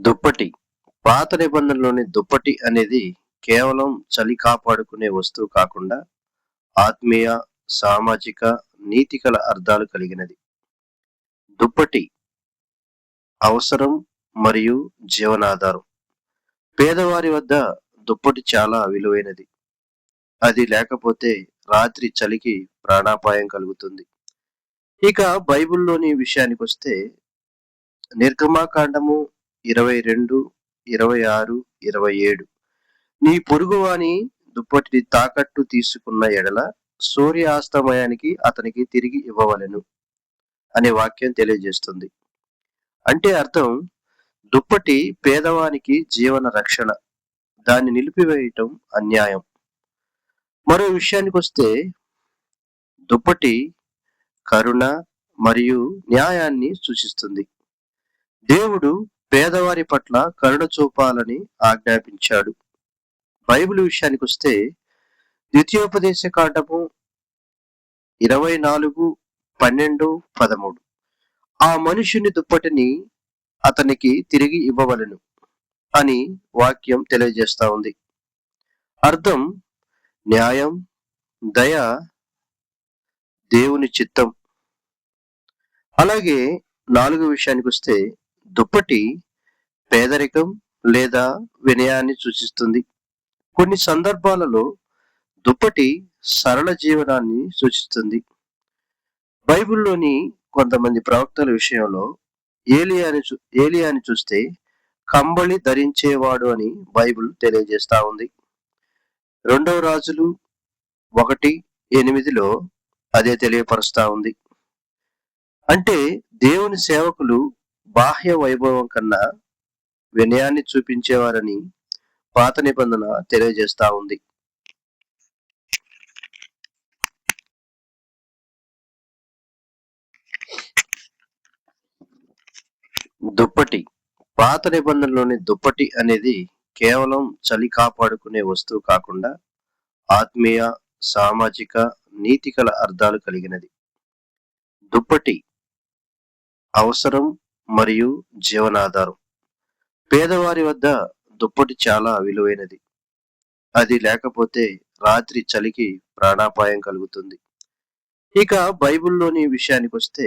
దుప్పటి. పాత నిబంధనలోని దుప్పటి అనేది కేవలం చలి కాపాడుకునే వస్తువు కాకుండా ఆత్మీయ సామాజిక నీతికల అర్థాలు కలిగినది. దుప్పటి అవసరం మరియు జీవనాధారం. పేదవారి వద్ద దుప్పటి చాలా విలువైనది. అది లేకపోతే రాత్రి చలికి ప్రాణాపాయం కలుగుతుంది. ఇక బైబిల్లోని విషయానికి వస్తే నిర్గమాకాండము ఇరవై రెండు ఇరవై ఆరు ఇరవై ఏడు. నీ పొరుగువాని దుప్పటిని తాకట్టు తీసుకున్న ఎడల సూర్యాస్తమయానికి అతనికి తిరిగి ఇవ్వవలెను అనే వాక్యం తెలియజేస్తుంది. అంటే అర్థం దుప్పటి పేదవానికి జీవన రక్షణ దాన్ని నిలిపివేయటం అన్యాయం. మరో విషయానికి వస్తే దుప్పటి కరుణ మరియు న్యాయాన్ని సూచిస్తుంది. దేవుడు పేదవారి పట్ల కరుణ చూపాలని ఆజ్ఞాపించాడు. బైబిల్ విషయానికి వస్తే ద్వితీయోపదేశ కాండము ఇరవై నాలుగు పన్నెండు పదమూడు. ఆ మనుషుని దుప్పటిని అతనికి తిరిగి ఇవ్వవలను అని వాక్యం తెలియజేస్తా ఉంది. అర్థం న్యాయం దయ దేవుని చిత్తం. అలాగే నాలుగు విషయానికి వస్తే దుప్పటి పేదరికం లేదా వినయాన్ని సూచిస్తుంది. కొన్ని సందర్భాలలో దుప్పటి సరళ జీవనాన్ని సూచిస్తుంది. బైబిల్లోని కొంతమంది ప్రవక్తల విషయంలో ఏలియాని చూ ఏలియాని చూస్తే కంబళి ధరించేవాడు అని బైబిల్ తెలియజేస్తా ఉంది. రెండవ రాజులు ఒకటి ఎనిమిదిలో అదే తెలియపరుస్తా ఉంది. అంటే దేవుని సేవకులు బాహ్య వైభవం కన్నా వినయాన్ని చూపించేవారని పాత నిబంధన తెలియజేస్తా ఉంది. దుప్పటి. పాత నిబంధనలోని దుప్పటి అనేది కేవలం చలి కాపాడుకునే వస్తువు కాకుండా ఆత్మీయ సామాజిక నీతికల అర్థాలు కలిగినది. దుప్పటి. అవసరం మరియు జీవనాధారం. పేదవారి వద్ద దుప్పటి చాలా విలువైనది. అది లేకపోతే రాత్రి చలికి ప్రాణాపాయం కలుగుతుంది. ఇక బైబిల్లోని విషయానికి వస్తే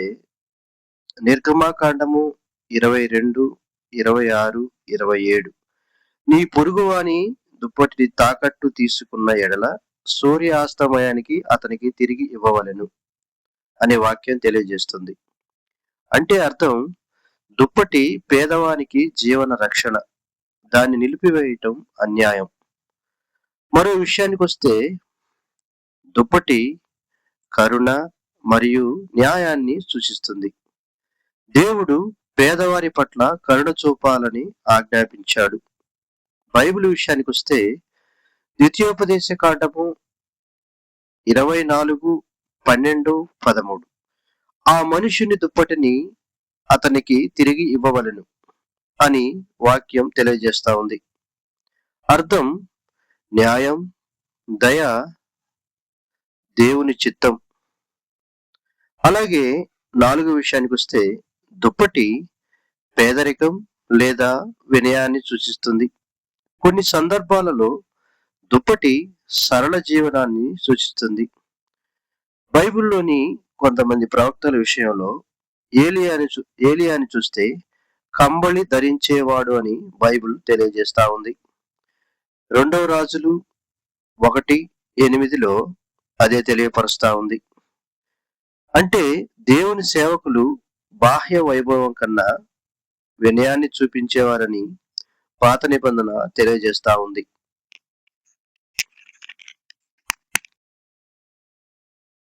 నిర్గమాకాండము ఇరవై రెండు ఇరవై ఆరు ఇరవై ఏడు నీ పొరుగువాని దుప్పటిని తాకట్టు తీసుకున్న ఎడల సూర్యాస్తమయానికి అతనికి తిరిగి ఇవ్వవలెను అనే వాక్యం తెలియజేస్తుంది. అంటే అర్థం దుప్పటి పేదవానికి జీవన రక్షణ. దాన్ని నిలిపివేయటం అన్యాయం. మరో విషయానికి వస్తే దుప్పటి కరుణ మరియు న్యాయాన్ని సూచిస్తుంది. దేవుడు పేదవారి పట్ల కరుణ చూపాలని ఆజ్ఞాపించాడు. బైబిల్ విషయానికి వస్తే ద్వితీయోపదేశ కాండము ఇరవై నాలుగు పన్నెండు పదమూడు. ఆ మనుషుని దుప్పటిని అతనికి తిరిగి ఇవ్వవలను అని వాక్యం తెలియజేస్తా ఉంది. అర్థం న్యాయం దయ దేవుని చిత్తం. అలాగే నాలుగు విషయానికి వస్తే దుప్పటి పేదరికం లేదా వినయాన్ని సూచిస్తుంది. కొన్ని సందర్భాలలో దుప్పటి సరళ జీవనాన్ని సూచిస్తుంది. బైబిల్లోని కొంతమంది ప్రవక్తల విషయంలో ఏలియాని చూ ఏలియాని చూస్తే కంబళి ధరించేవాడు అని బైబిల్ తెలియజేస్తా ఉంది. రెండవ రాజులు ఒకటి ఎనిమిదిలో అదే తెలియపరుస్తా ఉంది. అంటే దేవుని సేవకులు బాహ్య వైభవం కన్నా వినయాన్ని చూపించేవారని పాత నిబంధన తెలియజేస్తా ఉంది.